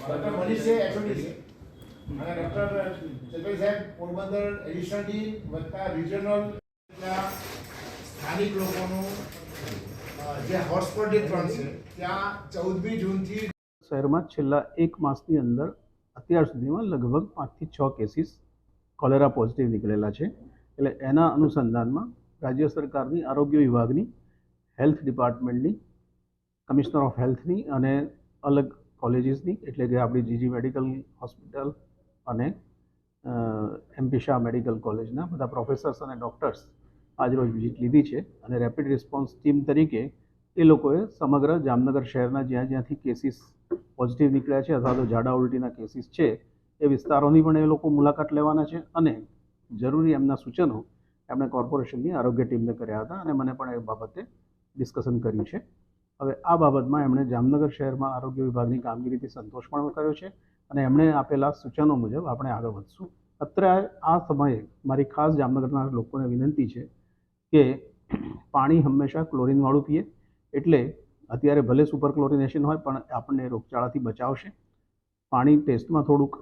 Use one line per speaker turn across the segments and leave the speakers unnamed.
Doctor Manish છે HOD છે. અને ડોક્ટર ચેતભાઈ સાહેબ, પોરબંદર એડિશનલ ડી વત્તા રિજનલ સ્થાનિક લોકોનું જે હોટસ્પોટ જે ત્રણ છે, ત્યાં ચૌદમી જૂનથી
શહેરમાં છેલ્લા એક માસની અંદર અત્યાર સુધીમાં લગભગ પાંચથી છ કેસીસ કોલેરા પોઝિટિવ નીકળેલા છે. એટલે એના અનુસંધાનમાં રાજ્ય સરકારની આરોગ્ય વિભાગની હેલ્થ ડિપાર્ટમેન્ટની કમિશનર ઓફ હેલ્થની અને અલગ કોલેજીસની એટલે કે આપણી જીજી મેડિકલ હોસ્પિટલ અને એમપી મેડિકલ કોલેજના બધા પ્રોફેસર્સ અને ડૉક્ટર્સ આજરોજ વિઝિટ લીધી છે અને રેપિડ રિસ્પોન્સ ટીમ તરીકે એ લોકોએ સમગ્ર જામનગર શહેરના જ્યાં જ્યાંથી કેસીસ પોઝિટિવ નીકળ્યા છે અથવા તો ઝાડા ઉલટીના કેસીસ છે એ વિસ્તારોની પણ એ લોકો મુલાકાત લેવાના છે અને જરૂરી એમના સૂચનો એમણે કોર્પોરેશનની આરોગ્ય ટીમને કર્યા હતા અને મને પણ એ બાબતે ડિસ્કશન કર્યું છે. હવે આ બાબતમાં એમણે જામનગર શહેરમાં આરોગ્ય વિભાગની કામગીરીથી સંતોષ પણ કર્યો છે અને એમણે આપેલા સૂચનો મુજબ આપણે આગળ વધશું. અત્યારે આ સમયે મારી ખાસ જામનગરના લોકોને વિનંતી છે કે પાણી હંમેશા ક્લોરિનવાળું પીએ. એટલે અત્યારે ભલે સુપર ક્લોરિનેશન હોય, પણ આપણને રોગચાળાથી બચાવશે. પાણી ટેસ્ટમાં થોડુંક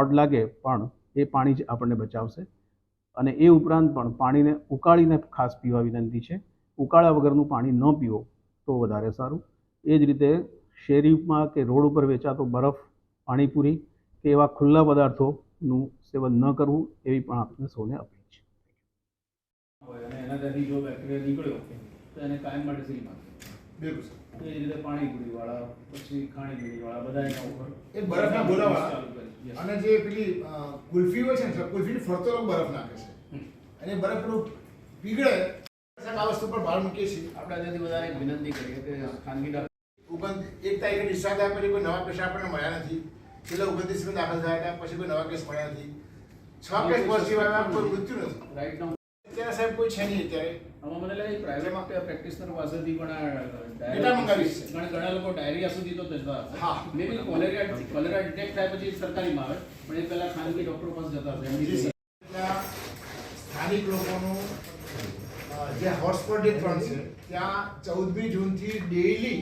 ઓડ લાગે, પણ એ પાણી જ આપણને બચાવશે. અને એ ઉપરાંત પણ પાણીને ઉકાળીને ખાસ પીવા વિનંતી છે. ઉકાળ્યા વગરનું પાણી ન પીવો. તો વધારે સારું. એ જ રીતે શેરીમાં કે રોડ ઉપર વેચાતો બરફ પાણીપુરી કે એવા ખુલ્લા પદાર્થોનું સેવન ન કરવું એવી પણ આપણે સૌને અપીલ છે.
અને એના ત્યાંથી જો બેક્ટેરિયા નીકળ્યો તો એને કાયમ માટે સીલ
બિલકુલ
એ રીતે પાણીપુરી વાળા પછી ખાણીપુરી વાળા બધા એના ઉપર
એ બરફના ગોળાવાળા
ચાલુ કરે. Yes.
અને જે પેલી કુલ્ફી હોય છે ને સર ફરતો બરફ નાખે છે. અને બરફ પેલું પીગળે આ વસ્તુ પર ભાર મૂકીએ છીએ.
આપણે આજેથી વધારે એક વિનંતી કરીએ કે ખાનગી ડોક્ટર
ઓગણ એક તારીખે ડિસ્ચાર્જ થયા પછી કોઈ નવા પેશા આપણને મળ્યા નથી. છેલ્લા ઓગણત્રીસ દાખલ થયા હતા પછી કોઈ નવા કેસ મળ્યા નથી. છ કેસ પોઝિટિવ કોઈ મૃત્યુ નથી.
રાઈટ નાઉ
અત્યારે સાહેબ કોઈ છે નહીં અત્યારે.
આમાં મને લાગે પ્રાઇવેટ પ્રેક્ટિશનર પાસેથી પણ આ
મંગાવીશ છે.
ઘણા ઘણા લોકો ડાયરિયા સુધી તો જતા
હા.
હશે. May be cholera cholera detect થાય પછી સરકારીમાં આવે. પણ એ પહેલા ખાનગી ડોક્ટર પાસે જતા હશે.
સ્થાનિક લોકોનું જે હોટસ્પોટ જે પણ છે. ત્યાં ચૌદમી જૂનથી ડેઇલી